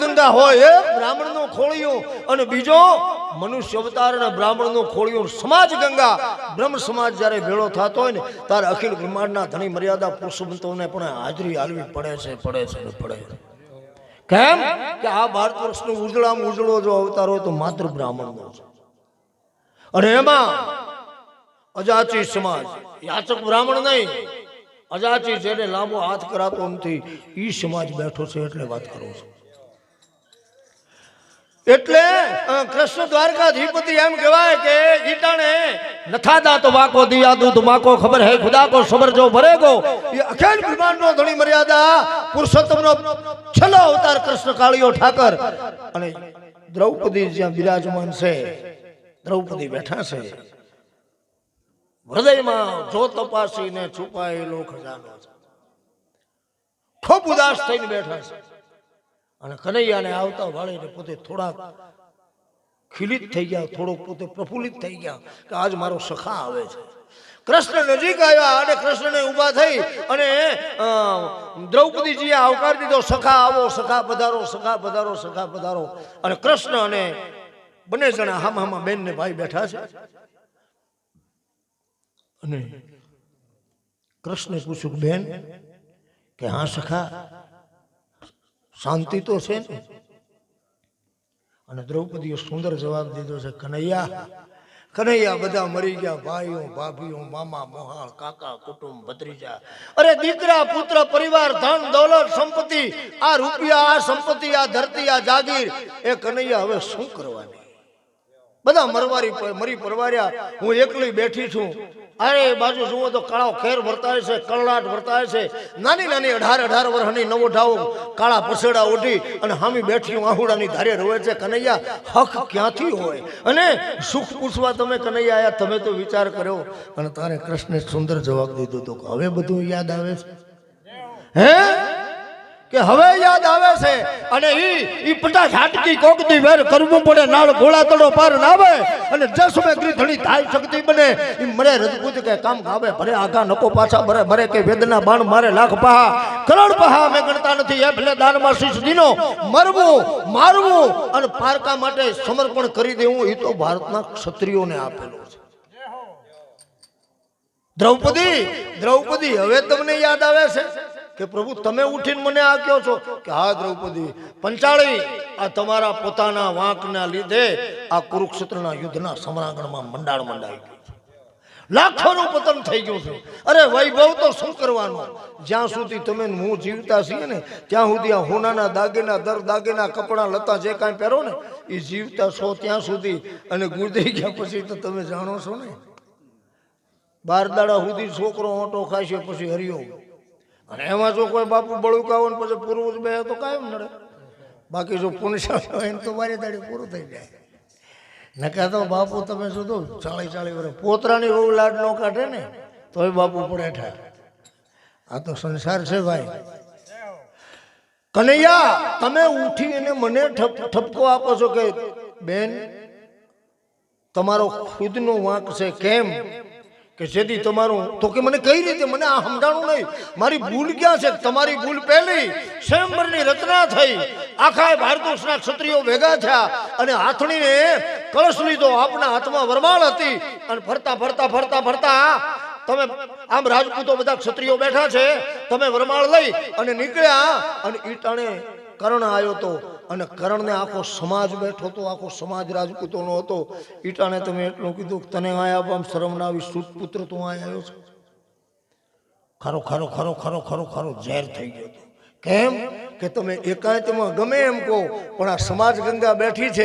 ગંગા હોય એક બ્રાહ્મણનો ખોળિયો. અને બીજો, મનુષ્ય અવતાર અને બ્રાહ્મણનો ખોળિયો. સમાજ ગંગા. બ્રહ્મ સમાજ જ્યારે ભેળો થતો હોય ને, ત્યારે અખિલ બ્રહ્માંડના ધણી મર્યાદા પુરુષોત્તમને પણ હાજરી હાલવી પડે છે પડે છે, પડે કેમ? કે આ ભારત વર્ષનો ઉજળામાં ઉજળો જો અવતાર હોય તો માત્ર બ્રાહ્મણનો છે અને એમાં અજાચી સમાજ, યાચક બ્રાહ્મણ નહીં. અજાચી જેને લાંબો હાથ કરાતો નથી, ઈ સમાજ બેઠો છે એટલે વાત કરું છું. એટલે કૃષ્ણ દ્વારકાધિપતિ એમ કહેવાય કે ગીતાને નથા દાતો વાકો દિયા દૂધ માકો ખબર હે ખુદા કો સબર જો ભરેગો, એ અખિલ બ્રહ્માંડનો ધણી મર્યાદા, પુરુષોત્તમનો છેલ્લો અવતાર કૃષ્ણ કાળિયો ઠાકર. અને દ્રૌપદી જ્યાં બિરાજમાન છે, દ્રૌપદી બેઠા છે, હૃદયમાં જો તપાસીને છુપાયેલો ખજાનો છે. ખૂબ ઉદાસ થઈને બેઠા છે. અને કનૈયાને આવતા વાળીને પોતે થોડાક ખીલિત થઈ ગયા, થોડોક પોતે પ્રફુલ્લિત થઈ ગયા કે આજ મારો સખા આવે છે. કૃષ્ણ નજીક આવ્યા અને કૃષ્ણને ઊભા થઈ અને દ્રૌપદીજીએ આવકાર દીધો, સખા આવો, સખા પધારો સખા પધારો સખા પધારો. અને કૃષ્ણ અને બંને જણા હામ હામા બેન ને ભાઈ બેઠા છે. અને કૃષ્ણે પૂછ્યું બેન, કે હા સખા શાંતિ તો છે ને. અને દ્રૌપદીએ સુંદર જવાબ દીધો છે, કનૈયા કનૈયા, બધા મરી ગયા, ભાઈઓ, ભાભીઓ, મામા, મોહાળ, કાકા, કુટુંબ, ભત્રીજા. અરે દીકરા, પુત્ર, પરિવાર, ધન, દોલત, સંપત્તિ, આ રૂપિયા, આ સંપત્તિ, આ ધરતી, આ જાગીર. એ કનૈયા, હવે શું કરવાની? બધા મરવારી મરી પરવાર્યા. હું એકલી બેઠી છું. અરે બાજુ જુઓ તો કાળો ખેર વર્તાય છે, કળલાટ વર્તાય છે. નાની નાની અઢાર અઢાર વર્ષની નવો ઢાવો કાળા પછેડા ઓઢી અને હામી બેઠી આહુડાની ધારે રોવે છે. કનૈયા, હક ક્યાંથી હોય? અને સુખ પૂછવા તમે કનૈયા આયા, તમે તો વિચાર કર્યો. અને તારે કૃષ્ણે સુંદર જવાબ દીધો તો હવે બધું યાદ આવે છે? હે? કે હવે યાદ આવે છે, અને ઈ ઈ પટા ઝાટકી કોકતી વેર કરવું પડે, નાળ ઘોડા તડો પાર નાવે અને જસ મે ગ્રીધણી થાય શક્તિ બને. ઈ મરે રજપૂત કે કામ ગાવે ભરે આગા નકો પાછા ભરે ભરે કે વેદના બાણ મારે લાખ પહા. કરોડ પહા મે ગણતા નથી, એ ભલે દાનમાં શીશ દીનો. મરવું, મારવું, અને પારકા માટે સમર્પણ કરી દેવું એ તો ભારતના ક્ષત્રિયોને આપેલું છે. દ્રૌપદી દ્રૌપદી, હવે તમને યાદ આવે છે? કે પ્રભુ, તમે ઉઠીને મને આ કહો છો કે, હા દ્રૌપદી, પંચાળી, આ તમારા પોતાના વાંકના લીધે આ કુરુક્ષેત્રના યુદ્ધના સમરાંગણમાં મંડાણ મંડાઈ ગયું. લાખોનું પતન થઈ ગયું છે. અરે વૈભવ તો શું કરવાનું? જ્યાં સુધી તમે હું જીવતા છીએ ને, ત્યાં સુધી આ હોનાના દાગીના, દર દાગીના કપડાં, લતા જે કાંઈ પહેરો ને, એ જીવતા છો ત્યાં સુધી. અને ગુજરી ગયા પછી તો તમે જાણો છો ને, બાર દાડા સુધી છોકરો ઓટો ખાશે, પછી હરિયો અને એમાં જો કોઈ બાપુ બળુકા હોય ને પછી પૂરું બે, તો કાયમ નડે. બાકી જો પુનશાળ હોય ને તો મારી દાડી પૂરું થઈ જાય. નકા તો બાપુ તમે શું ચાળી ચાળી વર્ષ. પોતરાની બહુ લાડ ન કાઢે ને, તોય બાપુ પડે ઠાર આ તો સંસાર છે ભાઈ. કનૈયા, તમે ઉઠી અને મને ઠપ, ઠપકો આપો છો કે, બેન, તમારો ખુદનો વાંક છે કેમ? કે જેથી તમારું તો કે મને કઈ રીતે? મને આ સમજાણું નહીં. મારી ભૂલ ક્યાં છે? તમારી ભૂલ પહેલી સ્વયંવરની રચના થઈ. આખા ભારતવર્ષના ક્ષત્રિયો ભેગા થયા અને હાથણીને કળશ લીધો. આપના હાથમાં વરમાળ હતી. અને ફરતા ફરતા ફરતા ફરતા તમે આમ રાજપૂતો બધા ક્ષત્રિયો બેઠા છે. તમે વરમાળ લઈ અને નીકળ્યા અને ઈટાણે કર્ણ આવ્યો તો અને કરણને આખો સમાજ બેઠો હતો, આખો સમાજ રાજપૂતોનો હતો. ઈટાણે તમે એટલું કીધું કે તને આયા આમ શરમ ના આવી સૂત પુત્ર તું આયા આવ્યો છે. ખરો ખરો ખરો ખરો ખરો ખરો, ઝેર થઈ ગયો કેમ? કે તમે એકાંતમાં ગમે એમ કહો, પણ આ સમાજ ગંગા બેઠી છે.